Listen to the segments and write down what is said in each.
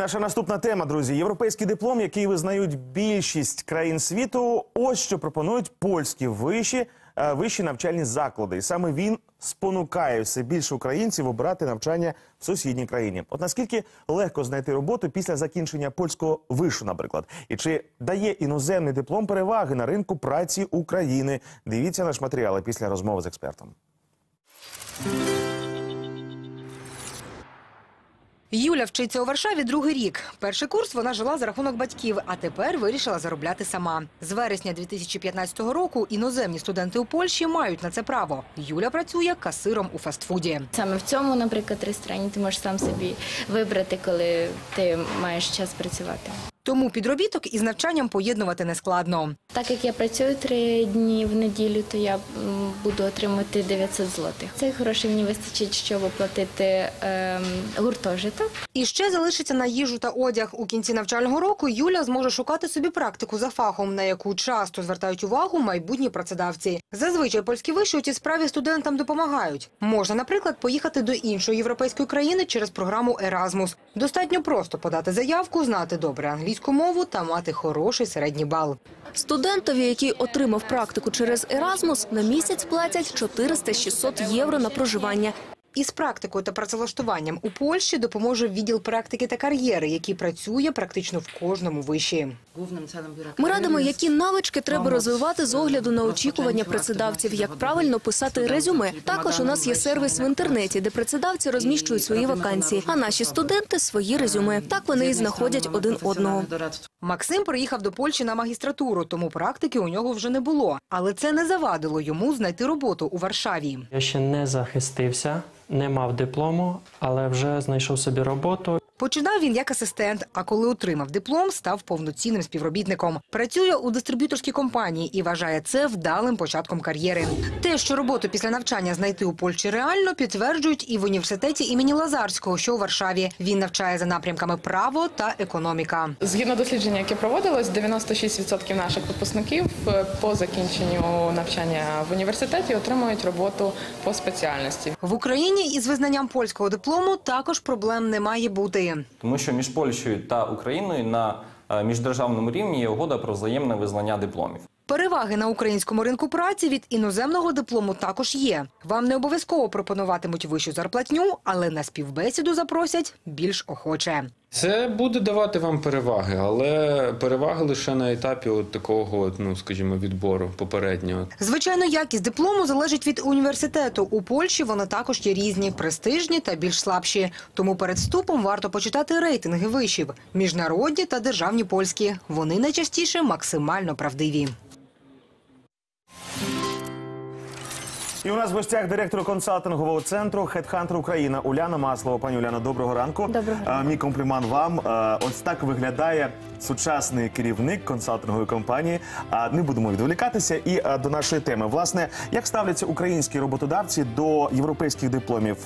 Наша наступна тема, друзі. Європейський диплом, який визнають більшість країн світу. Ось що пропонують польські вищі, е, вищі навчальні заклади. І саме він спонукає все більше українців обирати навчання в сусідній країні. От наскільки легко знайти роботу після закінчення польського вишу, наприклад, і чи дає іноземний диплом переваги на ринку праці України? Дивіться наш матеріал після розмови з експертом. Юля вчиться у Варшаві другий рік. Перший курс вона жила за рахунок батьків, а тепер вирішила заробляти сама. З вересня 2015 року іноземні студенти у Польщі мають на це право. Юля працює касиром у фастфуді. Саме в цьому, наприклад, ресторані ти можеш сам собі вибрати, коли ти маєш час працювати. Тому підробіток із навчанням поєднувати нескладно. Так як я працюю три дні в неділю, то я буду отримати 900 злотих. Цих грошей мені вистачить, щоб оплатити ем, гуртожиток. І ще залишиться на їжу та одяг. У кінці навчального року Юля зможе шукати собі практику за фахом, на яку часто звертають увагу майбутні працедавці. Зазвичай польські виші у цій справі студентам допомагають. Можна, наприклад, поїхати до іншої європейської країни через програму Еразмус. Достатньо просто подати заявку, знати добре англійську мову та мати хороший середній бал. Студентові, який отримав практику через Еразмус, на місяць платять 400-600 євро на проживання. Із практикою та працевлаштуванням у Польщі допоможе відділ практики та кар'єри, який працює практично в кожному виші. Ми радимо, які навички треба розвивати з огляду на очікування працедавців, як правильно писати резюме. Також у нас є сервіс в інтернеті, де працедавці розміщують свої вакансії, а наші студенти свої резюме. Так вони і знаходять один одного. Максим приїхав до Польщі на магістратуру, тому практики у нього вже не було. Але це не завадило йому знайти роботу у Варшаві. Я ще не захистився, не мав диплому, але вже знайшов собі роботу. Починав він як асистент, а коли отримав диплом, став повноцінним співробітником. Працює у дистриб'юторській компанії і вважає це вдалим початком кар'єри. Те, що роботу після навчання знайти у Польщі реально, підтверджують і в університеті імені Лазарського, що у Варшаві. Він навчає за напрямками право та економіка. Згідно дослідження, яке проводилось, 96% наших випускників е, по закінченню навчання в університеті отримують роботу по спеціальності. В Україні із визнанням польського диплому також проблем не має бути. Тому що між Польщею та Україною на е, міждержавному рівні є угода про взаємне визнання дипломів. Переваги на українському ринку праці від іноземного диплому також є. Вам не обов'язково пропонуватимуть вищу зарплатню, але на співбесіду запросять більш охоче. Це буде давати вам переваги, але переваги лише на етапі от такого, ну скажімо, відбору попереднього. Звичайно, якість диплому залежить від університету. У Польщі вони також є різні, престижні та більш слабші. Тому перед вступом варто почитати рейтинги вишів – міжнародні та державні польські. Вони найчастіше максимально правдиві. І у нас в гостях директор консалтингового центру Headhunter Україна Уляна Маслова. Пані Уляна, доброго ранку. Доброго ранку. Мій комплімент вам. Ось так виглядає сучасний керівник консалтингової компанії. А не будемо відволікатися і до нашої теми. Власне, як ставляться українські роботодавці до європейських дипломів?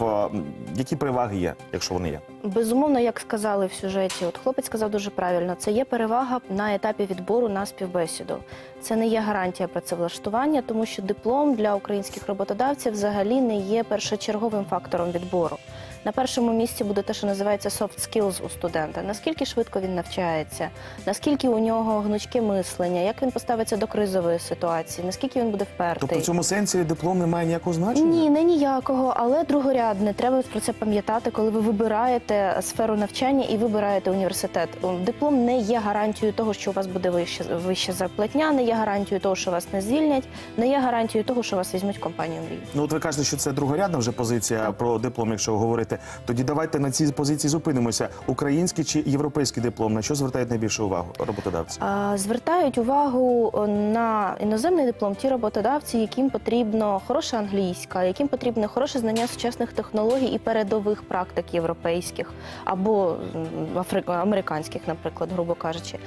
Які переваги є, якщо вони є? Безумовно, як сказали в сюжеті, от хлопець сказав дуже правильно, це є перевага на етапі відбору на співбесіду. Це не є гарантія працевлаштування, тому що диплом для українських роботодавців взагалі не є першочерговим фактором відбору. На першому місці буде те, що називається soft skills у студента. Наскільки швидко він навчається, наскільки у нього гнучке мислення, як він поставиться до кризової ситуації, наскільки він буде впертий. Тобто в цьому сенсі диплом не має ніякого значення? Ні, не ніякого, але другорядне. Треба про це пам'ятати, коли ви вибираєте сферу навчання і вибираєте університет. Диплом не є гарантією того, що у вас буде вища, вища зарплатня, не є гарантією того, що вас не звільнять, не є гарантією того, що вас візьмуть компанію мрії. Ну, от ви кажете, що це другорядна вже позиція про диплом, якщо говорити. Тоді давайте на цій позиції зупинимося. Український чи європейський диплом, на що звертають найбільшу увагу роботодавці? Звертають увагу на іноземний диплом ті роботодавці, яким потрібно хороша англійська, яким потрібно хороше знання сучасних технологій і передових практик європейських або американських, наприклад, грубо кажучи.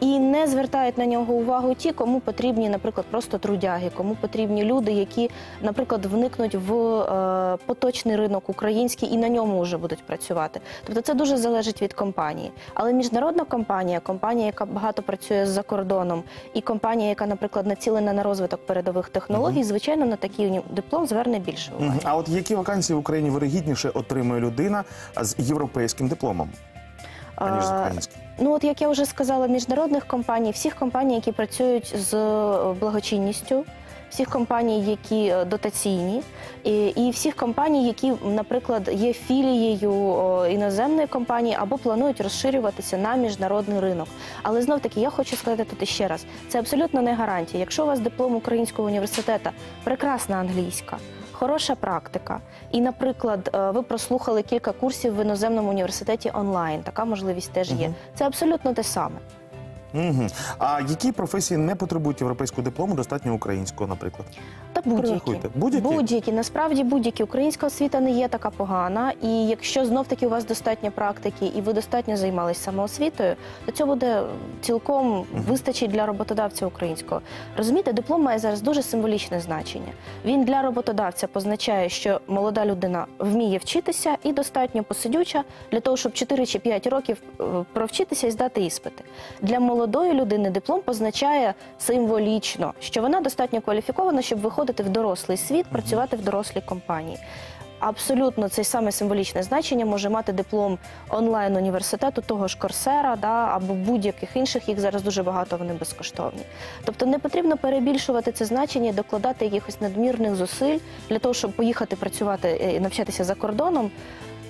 І не звертають на нього увагу ті, кому потрібні, наприклад, просто трудяги, кому потрібні люди, які, наприклад, вникнуть в е, поточний ринок український і на ньому вже будуть працювати. Тобто це дуже залежить від компанії. Але міжнародна компанія, компанія, яка багато працює за кордоном, і компанія, яка, наприклад, націлена на розвиток передових технологій, звичайно, на такий диплом зверне більше уваги. А от які вакансії в Україні вирогідніше отримує людина з європейським дипломом? аніж з українським? Ну, от як я вже сказала, міжнародних компаній, всіх компаній, які працюють з е, благочинністю, всіх компаній, які е, дотаційні, і, і всіх компаній, які, наприклад, є філією іноземної компанії або планують розширюватися на міжнародний ринок. Але знов таки я хочу сказати тут іще раз: це абсолютно не гарантія. Якщо у вас диплом українського університету, прекрасна англійська. Хороша практика, і, наприклад, е, ви прослухали кілька курсів в іноземному університеті онлайн. Така можливість теж є. Це абсолютно те саме. А які професії не потребують європейського диплому, достатньо українського, наприклад? Будь-які. Будь-які? Будь-які. Насправді будь-які. Українська освіта не є така погана. І якщо знов таки у вас достатньо практики і ви достатньо займалися самоосвітою, то цього буде цілком вистачить для роботодавця українського. Розумієте, диплом має зараз дуже символічне значення. Він для роботодавця позначає, що молода людина вміє вчитися і достатньо посидюча для того, щоб 4 чи 5 років е, провчитися і здати іспити. Для молодої людини диплом позначає символічно, що вона достатньо кваліфікована, щоб виходити в дорослий світ, працювати в дорослій компанії. Абсолютно це саме символічне значення може мати диплом онлайн університету того ж Корсера, да, або будь-яких інших, їх зараз дуже багато, вони безкоштовні. Тобто не потрібно перебільшувати це значення і докладати якихось надмірних зусиль для того, щоб поїхати працювати і навчатися за кордоном.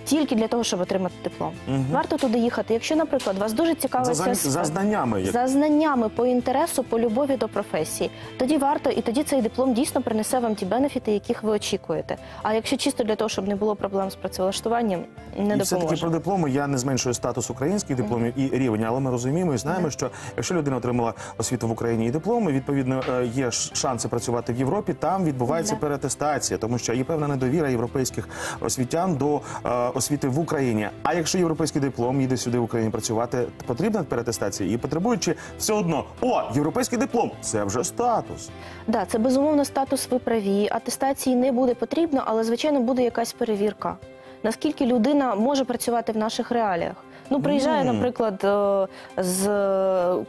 Тільки для того, щоб отримати диплом. Мгм. Варто туди їхати. Якщо, наприклад, вас дуже цікавить За, ця за сфера- знаннями. як- за знаннями по інтересу, по любові до професії, тоді варто, і тоді цей диплом дійсно принесе вам ті бенефіти, яких ви очікуєте. А якщо чисто для того, щоб не було проблем з працевлаштуванням, не і все-таки допоможе. про дипломи я не зменшую статус українських дипломів і рівень, але ми розуміємо і знаємо, що якщо людина отримала освіту в Україні і дипломи, відповідно е, є ш- шанси працювати в Європі. Там відбувається Да. переатестація, тому що є певна недовіра європейських освітян до е, освіти в Україні. А якщо європейський диплом їде сюди в Україні працювати, потрібна переатестація і потребуючи все одно, о, європейський диплом це вже статус. Да, це безумовно статус ви праві. Атестації не буде потрібно, але звичайно буде якась перевірка. Наскільки людина може працювати в наших реаліях? Ну, приїжджає, наприклад, е, з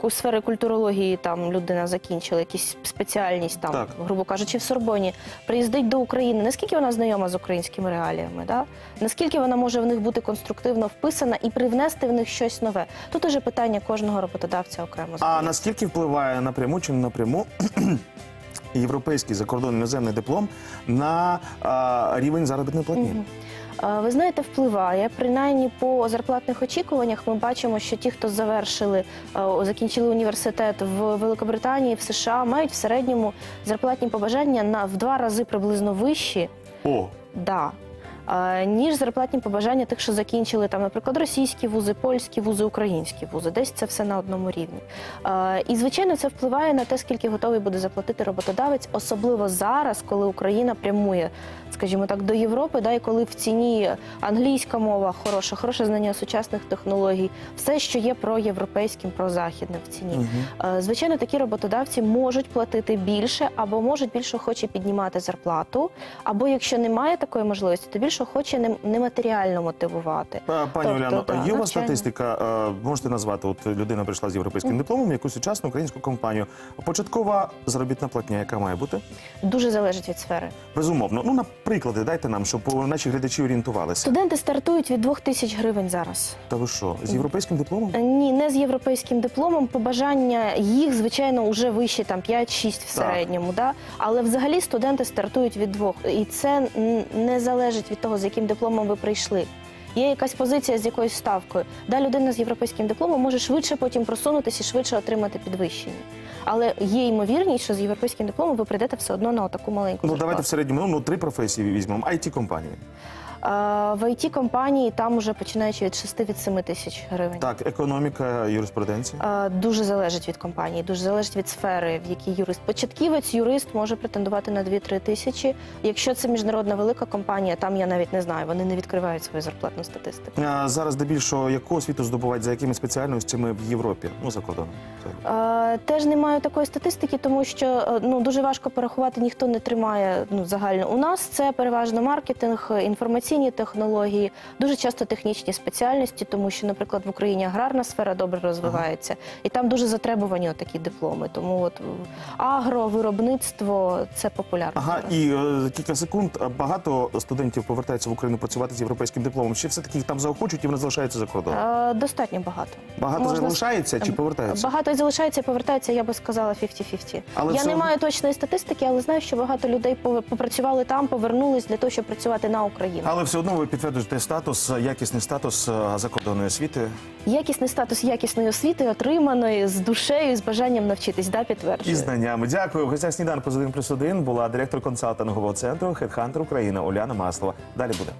сфери культурології, там людина закінчила якусь спеціальність, там, Так. грубо кажучи, в Сорбоні, приїздить до України. Наскільки вона знайома з українськими реаліями? Да? Наскільки вона може в них бути конструктивно вписана і привнести в них щось нове? Тут уже питання кожного роботодавця окремо. А наскільки впливає напряму чи не напряму європейський закордонний іноземний диплом на а, рівень заробітної платні? Мгм. Ви знаєте, впливає. Принаймні по зарплатних очікуваннях ми бачимо, що ті, хто завершили, закінчили університет в Великобританії, в США, мають в середньому зарплатні побажання на в два рази приблизно вищі. О, Да. Ніж зарплатні побажання тих, що закінчили там, наприклад, російські вузи, польські вузи, українські вузи. Десь це все на одному рівні. І звичайно, це впливає на те, скільки готовий буде заплатити роботодавець, особливо зараз, коли Україна прямує, скажімо так, до Європи, да, і коли в ціні англійська мова хороша, хороше знання сучасних технологій, все, що є проєвропейським, прозахідним в ціні. Мгм. Е, Звичайно, такі роботодавці можуть платити більше, або можуть більш охоче піднімати зарплату, або якщо немає такої можливості, то більш охоче нем- нематеріально мотивувати. Пані Тобто, Оляно, да, є у вас статистика? е, Можете назвати? От людина прийшла з європейським дипломом, якусь сучасну українську компанію. Початкова заробітна платня, яка має бути? Дуже залежить від сфери. Безумовно. Ну, на приклади дайте нам, щоб е, наші глядачі орієнтувалися. Студенти стартують від 2 тисяч гривень зараз. Та ви що, з європейським дипломом? Е, Ні, не з європейським дипломом. Побажання їх, звичайно, вже вище там 5-6 в середньому. Да? Але взагалі студенти стартують від двох. І це не залежить від того, з яким дипломом ви прийшли. Є якась позиція з якоюсь ставкою. Да, людина з європейським дипломом може швидше потім просунутися і швидше отримати підвищення. Але є ймовірність, що з європейським дипломом ви прийдете все одно на таку маленьку Ну, зарплату. давайте в середньому ну, ну, три професії візьмемо. it компанії А, В it компанії там уже починаючи від 6 від 7 тисяч гривень. Так, економіка, юриспруденція. А, Дуже залежить від компанії, дуже залежить від сфери, в якій юрист. Початківець, юрист може претендувати на 2-3 тисячі. Якщо це міжнародна велика компанія, там я навіть не знаю, вони не відкривають свою зарплатну статистику. А зараз здебільшого яку освіту здобувають за якими спеціальностями в Європі? Ну, за кордоном. Теж не маю такої статистики, тому що е, ну дуже важко порахувати, ніхто не тримає ну загально. У нас це переважно маркетинг, е, інформаційні технології, дуже часто технічні спеціальності, тому що, наприклад, в Україні аграрна сфера добре розвивається, і там дуже затребувані такі дипломи. Тому от е, агро, виробництво це популярно. Ага, зараз. і е, кілька секунд багато студентів повертаються в Україну працювати з європейським дипломом. Чи все-таки їх там заохочують і вони залишаються за кордоном? Е, Достатньо багато. Багато Можна залишається чи повертаються? Багато залишається і повертається, я би сказала 50-50. Але я все не маю точної статистики, але знаю, що багато людей попрацювали там, повернулись для того, щоб працювати на Україну. Але все одно ви підтверджуєте статус, якісний статус е, закордонної освіти. Якісний статус якісної освіти отриманої з душею, з бажанням навчитись, да, підтверджую. І знаннями. Дякую. В гостях сніданку з 1 плюс 1 була директор консалтингового центру Headhunter Україна Уляна Маслова. Далі буде.